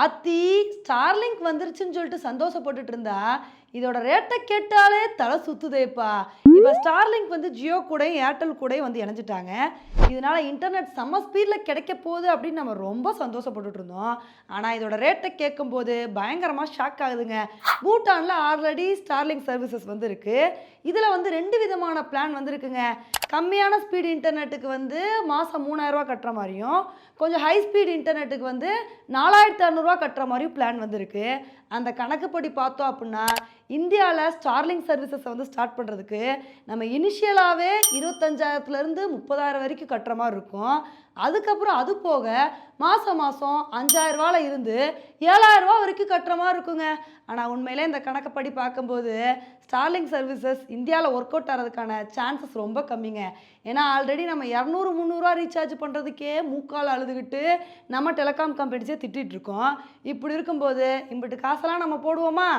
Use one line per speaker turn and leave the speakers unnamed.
ஆத்தி ஸ்டார்லிங்க் வந்துருச்சுன்னு சொல்லிட்டு சந்தோஷப்பட்டுட்டு இருந்தா இதோட ரேட்டை கேட்டாலே தலை சுத்துதேப்பா. இப்போ ஸ்டார்லிங்க் வந்து ஜியோ கூடயும் ஏர்டெல் கூடயும் வந்து இணைஞ்சிட்டாங்க. இதனால இன்டர்நெட் செம்ம ஸ்பீடில் கிடைக்க போகுது அப்படின்னு நம்ம ரொம்ப சந்தோஷப்பட்டுட்டு இருந்தோம் ஆனால் இதோட ரேட்டை கேட்கும்போது பயங்கரமாக ஷாக் ஆகுதுங்க. பூட்டானில் ஆல்ரெடி ஸ்டார்லிங்க் சர்வீசஸ் வந்து இருக்கு இதில் வந்து ரெண்டு விதமான பிளான் வந்து இருக்குங்க கம்மியான ஸ்பீடு இன்டர்நெட்டுக்கு வந்து மாதம் மூணாயிரரூவா கட்டுற மாதிரியும் கொஞ்சம் ஹை ஸ்பீட் இன்டர்நெட்டுக்கு வந்து நாலாயிரத்து அறநூறுவா கட்டுற மாதிரியும் பிளான் வந்திருக்கு. அந்த கணக்குப்படி பார்த்தோம் அப்படின்னா இந்தியாவில் ஸ்டார்லிங் சர்வீசஸை வந்து ஸ்டார்ட் பண்ணுறதுக்கு நம்ம இனிஷியலாகவே இருபத்தஞ்சாயிரத்துலேருந்து முப்பதாயிரம் வரைக்கும் கட்டுற மாதிரி இருக்கும். அதுக்கப்புறம் அது போக மாதம் மாதம் அஞ்சாயிரரூவாவில் இருந்து ஏழாயிரரூவா வரைக்கும் கட்டுற மாதிரி இருக்குங்க. ஆனால் உண்மையிலே இந்த கணக்குப்படி பார்க்கும்போது ஸ்டார்லிங் சர்வீசஸ் இந்தியாவில் ஒர்க் அவுட் ஆகிறதுக்கான சான்சஸ் ரொம்ப கம்மிங்க. ஏன்னா ஆல்ரெடி நம்ம இரநூறு முந்நூறுரூவா ரீசார்ஜ் பண்ணுறதுக்கே மூக்கால் அழுதுகிட்டு நம்ம டெலிகாம் கம்பெனிஸே திட்டிகிட்ருக்கோம் இப்படி இருக்கும்போது இம்பிட்டு காசெல்லாம் நம்ம போடுவோமா?